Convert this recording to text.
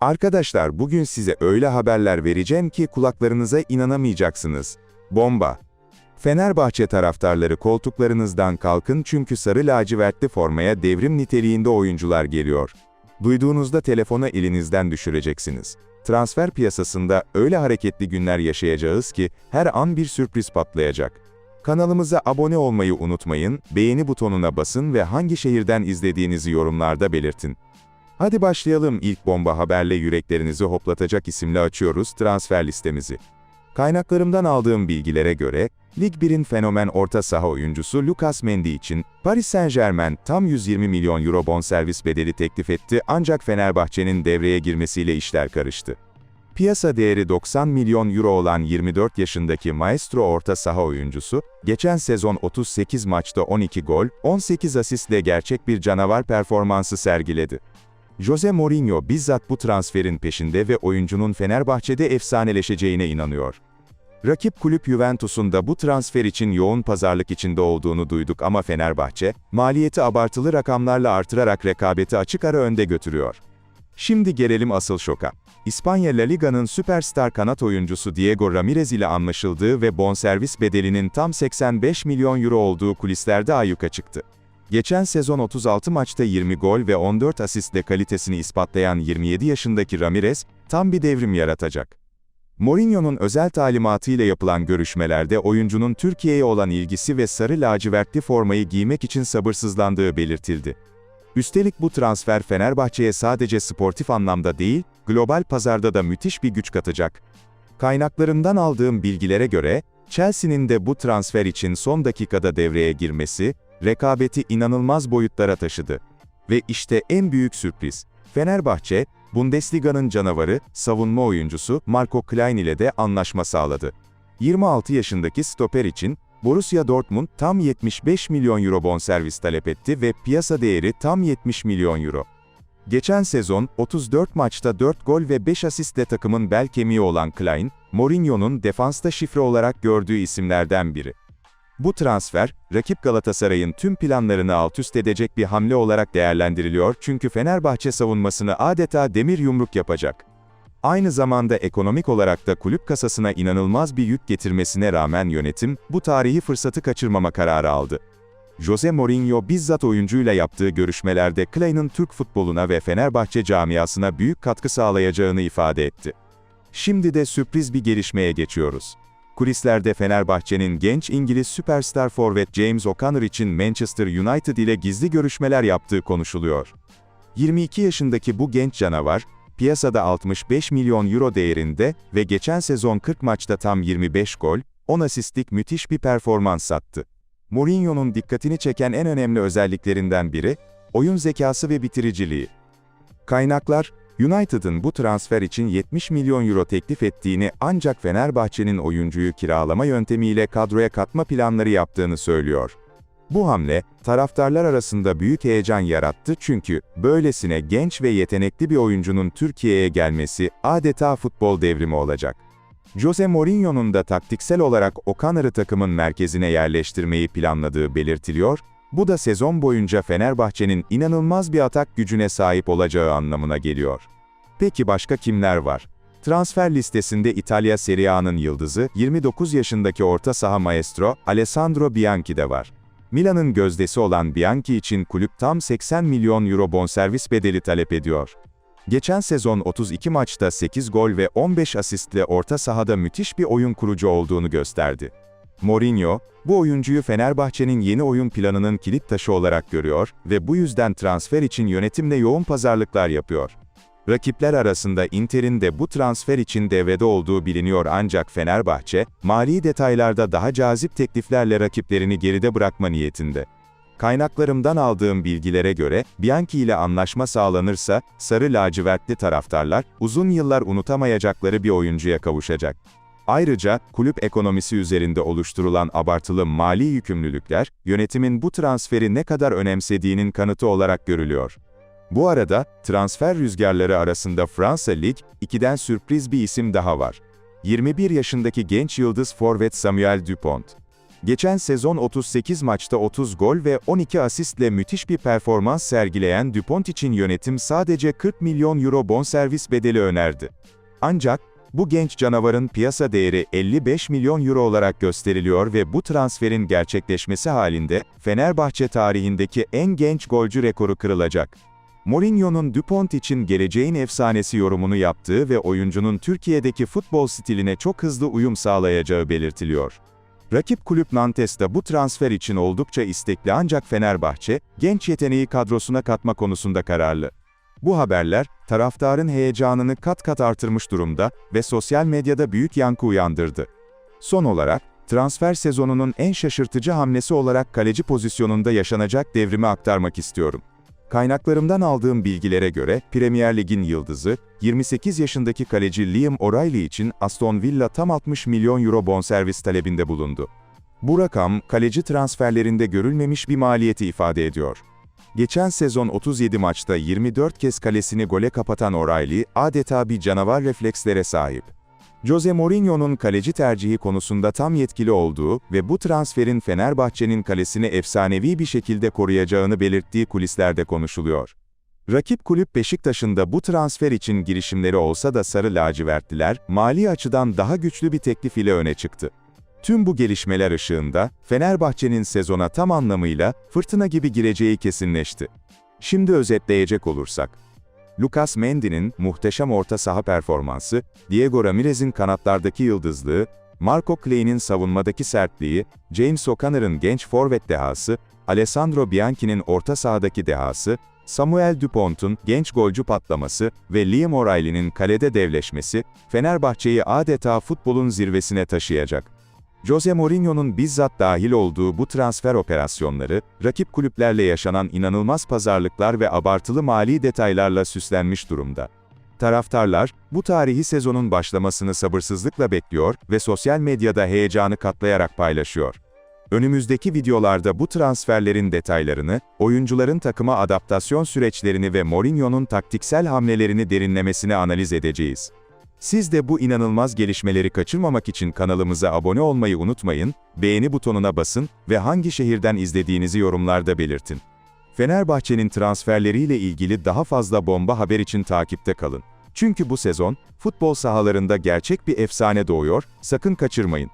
Arkadaşlar bugün size öyle haberler vereceğim ki kulaklarınıza inanamayacaksınız. Bomba! Fenerbahçe taraftarları koltuklarınızdan kalkın çünkü sarı lacivertli formaya devrim niteliğinde oyuncular geliyor. Duyduğunuzda telefonu elinizden düşüreceksiniz. Transfer piyasasında öyle hareketli günler yaşayacağız ki her an bir sürpriz patlayacak. Kanalımıza abone olmayı unutmayın, beğeni butonuna basın ve hangi şehirden izlediğinizi yorumlarda belirtin. Hadi başlayalım ilk bomba haberle yüreklerinizi hoplatacak isimle açıyoruz transfer listemizi. Kaynaklarımdan aldığım bilgilere göre, Lig 1'in fenomen orta saha oyuncusu Lucas Mendy için Paris Saint-Germain tam 120 milyon euro bonservis bedeli teklif etti ancak Fenerbahçe'nin devreye girmesiyle işler karıştı. Piyasa değeri 90 milyon euro olan 24 yaşındaki maestro orta saha oyuncusu, geçen sezon 38 maçta 12 gol, 18 asistle gerçek bir canavar performansı sergiledi. Jose Mourinho bizzat bu transferin peşinde ve oyuncunun Fenerbahçe'de efsaneleşeceğine inanıyor. Rakip kulüp Juventus'un da bu transfer için yoğun pazarlık içinde olduğunu duyduk ama Fenerbahçe, maliyeti abartılı rakamlarla artırarak rekabeti açık ara önde götürüyor. Şimdi gelelim asıl şoka. İspanya La Liga'nın süperstar kanat oyuncusu Diego Ramirez ile anlaşıldığı ve bonservis bedelinin tam 85 milyon euro olduğu kulislerde ayyuka çıktı. Geçen sezon 36 maçta 20 gol ve 14 asistle kalitesini ispatlayan 27 yaşındaki Ramirez, tam bir devrim yaratacak. Mourinho'nun özel talimatıyla yapılan görüşmelerde oyuncunun Türkiye'ye olan ilgisi ve sarı lacivertli formayı giymek için sabırsızlandığı belirtildi. Üstelik bu transfer Fenerbahçe'ye sadece sportif anlamda değil, global pazarda da müthiş bir güç katacak. Kaynaklarımdan aldığım bilgilere göre, Chelsea'nin de bu transfer için son dakikada devreye girmesi, rekabeti inanılmaz boyutlara taşıdı. Ve işte en büyük sürpriz. Fenerbahçe, Bundesliga'nın canavarı, savunma oyuncusu Marco Klein ile de anlaşma sağladı. 26 yaşındaki stoper için, Borussia Dortmund tam 75 milyon euro bonservis talep etti ve piyasa değeri tam 70 milyon euro. Geçen sezon, 34 maçta 4 gol ve 5 asistle takımın bel kemiği olan Klein, Mourinho'nun defansta şifre olarak gördüğü isimlerden biri. Bu transfer, rakip Galatasaray'ın tüm planlarını altüst edecek bir hamle olarak değerlendiriliyor çünkü Fenerbahçe savunmasını adeta demir yumruk yapacak. Aynı zamanda ekonomik olarak da kulüp kasasına inanılmaz bir yük getirmesine rağmen yönetim, bu tarihi fırsatı kaçırmama kararı aldı. Jose Mourinho bizzat oyuncuyla yaptığı görüşmelerde Klein'in Türk futboluna ve Fenerbahçe camiasına büyük katkı sağlayacağını ifade etti. Şimdi de sürpriz bir gelişmeye geçiyoruz. Kulislerde Fenerbahçe'nin genç İngiliz süperstar forvet James O'Connor için Manchester United ile gizli görüşmeler yaptığı konuşuluyor. 22 yaşındaki bu genç canavar, piyasada 65 milyon euro değerinde ve geçen sezon 40 maçta tam 25 gol, 10 asistlik müthiş bir performans sattı. Mourinho'nun dikkatini çeken en önemli özelliklerinden biri, oyun zekası ve bitiriciliği. Kaynaklar, United'ın bu transfer için 70 milyon euro teklif ettiğini ancak Fenerbahçe'nin oyuncuyu kiralama yöntemiyle kadroya katma planları yaptığını söylüyor. Bu hamle, taraftarlar arasında büyük heyecan yarattı çünkü, böylesine genç ve yetenekli bir oyuncunun Türkiye'ye gelmesi, adeta futbol devrimi olacak. Jose Mourinho'nun da taktiksel olarak Okanar'ı takımın merkezine yerleştirmeyi planladığı belirtiliyor, bu da sezon boyunca Fenerbahçe'nin inanılmaz bir atak gücüne sahip olacağı anlamına geliyor. Peki başka kimler var? Transfer listesinde İtalya Serie A'nın yıldızı, 29 yaşındaki orta saha maestro, Alessandro Bianchi de var. Milan'ın gözdesi olan Bianchi için kulüp tam 80 milyon euro bonservis bedeli talep ediyor. Geçen sezon 32 maçta 8 gol ve 15 asistle orta sahada müthiş bir oyun kurucu olduğunu gösterdi. Mourinho, bu oyuncuyu Fenerbahçe'nin yeni oyun planının kilit taşı olarak görüyor ve bu yüzden transfer için yönetimle yoğun pazarlıklar yapıyor. Rakipler arasında Inter'in de bu transfer için devrede olduğu biliniyor ancak Fenerbahçe, mali detaylarda daha cazip tekliflerle rakiplerini geride bırakma niyetinde. Kaynaklarımdan aldığım bilgilere göre, Bianchi ile anlaşma sağlanırsa, sarı lacivertli taraftarlar, uzun yıllar unutamayacakları bir oyuncuya kavuşacak. Ayrıca, kulüp ekonomisi üzerinde oluşturulan abartılı mali yükümlülükler, yönetimin bu transferi ne kadar önemsediğinin kanıtı olarak görülüyor. Bu arada, transfer rüzgarları arasında Fransa Lig, 2'den sürpriz bir isim daha var. 21 yaşındaki genç yıldız forvet Samuel Dupont. Geçen sezon 38 maçta 30 gol ve 12 asistle müthiş bir performans sergileyen Dupont için yönetim sadece 40 milyon euro bonservis bedeli önerdi. Ancak, bu genç canavarın piyasa değeri 55 milyon euro olarak gösteriliyor ve bu transferin gerçekleşmesi halinde, Fenerbahçe tarihindeki en genç golcü rekoru kırılacak. Mourinho'nun Dupont için geleceğin efsanesi yorumunu yaptığı ve oyuncunun Türkiye'deki futbol stiline çok hızlı uyum sağlayacağı belirtiliyor. Rakip kulüp Nantes de bu transfer için oldukça istekli ancak Fenerbahçe, genç yeteneği kadrosuna katma konusunda kararlı. Bu haberler, taraftarın heyecanını kat kat artırmış durumda ve sosyal medyada büyük yankı uyandırdı. Son olarak, transfer sezonunun en şaşırtıcı hamlesi olarak kaleci pozisyonunda yaşanacak devrimi aktarmak istiyorum. Kaynaklarımdan aldığım bilgilere göre, Premier Lig'in yıldızı, 28 yaşındaki kaleci Liam O'Reilly için Aston Villa tam 60 milyon euro bonservis talebinde bulundu. Bu rakam, kaleci transferlerinde görülmemiş bir maliyeti ifade ediyor. Geçen sezon 37 maçta 24 kez kalesini gole kapatan O'Reilly, adeta bir canavar reflekslere sahip. Jose Mourinho'nun kaleci tercihi konusunda tam yetkili olduğu ve bu transferin Fenerbahçe'nin kalesini efsanevi bir şekilde koruyacağını belirttiği kulislerde konuşuluyor. Rakip kulüp Beşiktaş'ın da bu transfer için girişimleri olsa da sarı lacivertliler, mali açıdan daha güçlü bir teklif ile öne çıktı. Tüm bu gelişmeler ışığında, Fenerbahçe'nin sezona tam anlamıyla, fırtına gibi gireceği kesinleşti. Şimdi özetleyecek olursak, Lucas Mendy'nin muhteşem orta saha performansı, Diego Ramirez'in kanatlardaki yıldızlığı, Marco Klein'in savunmadaki sertliği, James O'Connor'ın genç forvet dehası, Alessandro Bianchi'nin orta sahadaki dehası, Samuel Dupont'un genç golcü patlaması ve Liam O'Reilly'nin kalede devleşmesi, Fenerbahçe'yi adeta futbolun zirvesine taşıyacak. Jose Mourinho'nun bizzat dahil olduğu bu transfer operasyonları, rakip kulüplerle yaşanan inanılmaz pazarlıklar ve abartılı mali detaylarla süslenmiş durumda. Taraftarlar, bu tarihi sezonun başlamasını sabırsızlıkla bekliyor ve sosyal medyada heyecanı katlayarak paylaşıyor. Önümüzdeki videolarda bu transferlerin detaylarını, oyuncuların takıma adaptasyon süreçlerini ve Mourinho'nun taktiksel hamlelerini derinlemesine analiz edeceğiz. Siz de bu inanılmaz gelişmeleri kaçırmamak için kanalımıza abone olmayı unutmayın, beğeni butonuna basın ve hangi şehirden izlediğinizi yorumlarda belirtin. Fenerbahçe'nin transferleriyle ilgili daha fazla bomba haber için takipte kalın. Çünkü bu sezon, futbol sahalarında gerçek bir efsane doğuyor, sakın kaçırmayın.